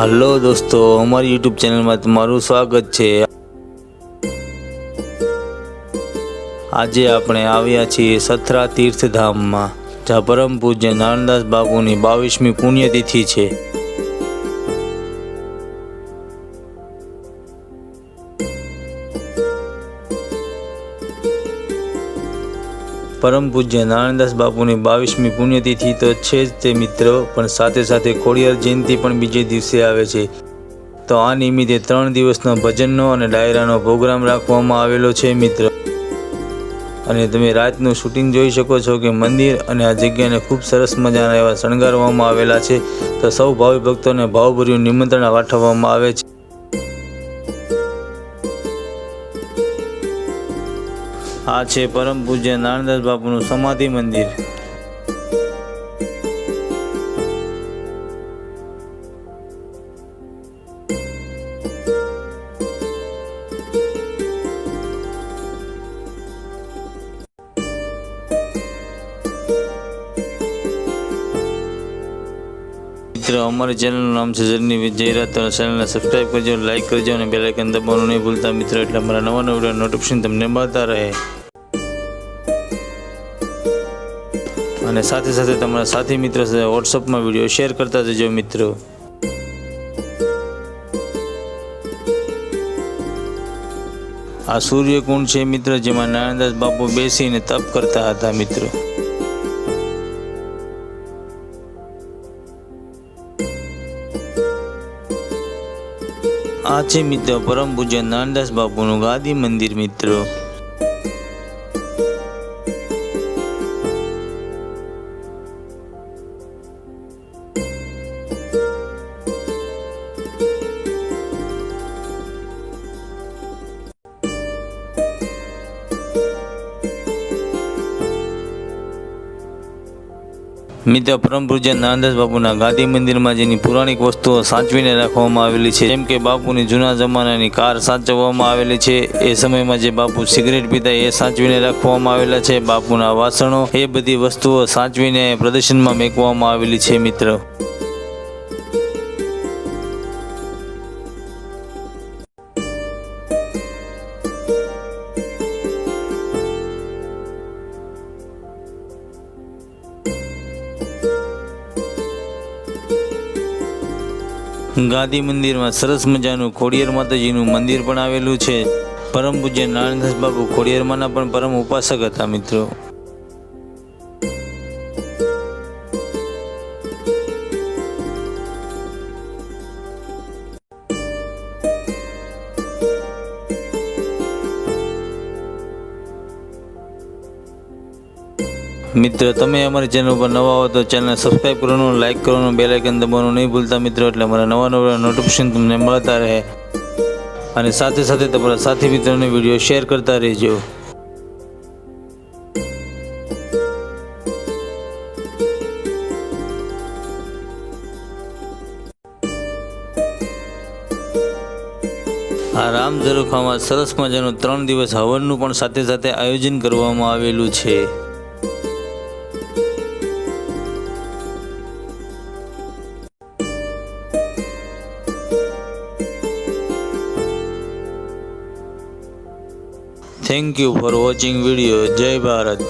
Hello દોસ્તો, અમારી YouTube ચેનલમાં તમારું સ્વાગત છે. આજે આપણે આવ્યા છીએ સથરા તીર્થધામમાં, જ્યાં પરમ પૂજ્ય નારાયણદાસ બાપુની બાવીસમી પુણ્યતિથિ છે. પરમ પૂજ્ય નારાયણદાસ બાપુની બાવીસમી પુણ્યતિથિ તો છે જ તે મિત્રો, પણ સાથે સાથે ખોડિયાર જયંતિ પણ બીજે દિવસે આવે છે. તો આ નિમિત્તે ત્રણ દિવસનો ભજનનો અને ડાયરાનો પ્રોગ્રામ રાખવામાં આવેલો છે, મિત્ર. અને તમે રાતનું શૂટિંગ જોઈ શકો છો કે મંદિર અને આ જગ્યાને ખૂબ સરસ મજાના એવા શણગારવામાં આવેલા છે. તો સૌ ભાવિ ભક્તોને ભાવભર્યું નિમંત્રણ પાઠવવામાં આવે છે. આ છે પરમ પૂજ્ય નારાયણદાસ બાપુનું સમાધિ મંદિર. મિત્ર, અમારી ચેનલનું નામ છે જર્ની વિથ તો ચેનલને સબસ્ક્રાઈબ કરજો લાઇક કરજો અને બેલાઇકન દબાવવાનું નહીં ભૂલતા મિત્રો, એટલે અમારા નવા નવા વીડિયો નોટિફિકેશન તમને મળતા રહે. અને સાથે સાથે તમારા સાથી મિત્રો સાથે વોટ્સઅપમાં વીડિયો શેર કરતા જજો મિત્રો. આ સૂર્યકુંડ છે મિત્ર, જેમાં નારાયણદાસ બાપુ બેસીને તપ કરતા હતા મિત્રો. આ છે મિત્ર પરમ પૂજ્ય નાનદાસ બાપુનું ગાદી મંદિર મિત્રો. મિત્ર પરમ પૂજ્ય નાનદાસ બાપુના ગાંધી મંદિરમાં જેની પુરાણિક વસ્તુઓ સાચવીને રાખવામાં આવેલી છે. જેમ કે બાપુની જૂના જમાનાની કાર સાચવવામાં આવેલી છે, એ સમયમાં જે બાપુ સિગરેટ પીતા એ સાચવીને રાખવામાં આવેલા છે. બાપુના વાસણો એ બધી વસ્તુઓ સાચવીને પ્રદર્શનમાં મેકવામાં આવેલી છે, મિત્ર. ગાદી મંદિરમાં સરસ મજાનું ખોડિયાર માતાજીનું મંદિર પણ આવેલું છે. પરમ પૂજ્ય નારાયણદાસ બાપુ ખોડિયારમાંના પણ પરમ ઉપાસક હતા મિત્રો. મિત્ર, તમે અમારી ચેનલ ઉપર નવા હો તો ચેનલને સબસ્ક્રાઈબ કરવાનું લાઈક કરવાનું બેલ આઇકન દબાવવાનું નહીં ભૂલતા મિત્રો, એટલે અમારા નવા નવા નોટિફિકેશન તમને મળતા રહે. અને સાથે સાથે તમારા સાથી મિત્રોને વીડિયો શેર કરતા રહેજો. આ રામ ઝરૂખામાં સરસ મજાનું ત્રણ દિવસ હવનનું પણ સાથે સાથે આયોજન કરવામાં આવેલું છે. Thank you for watching video જય ભારત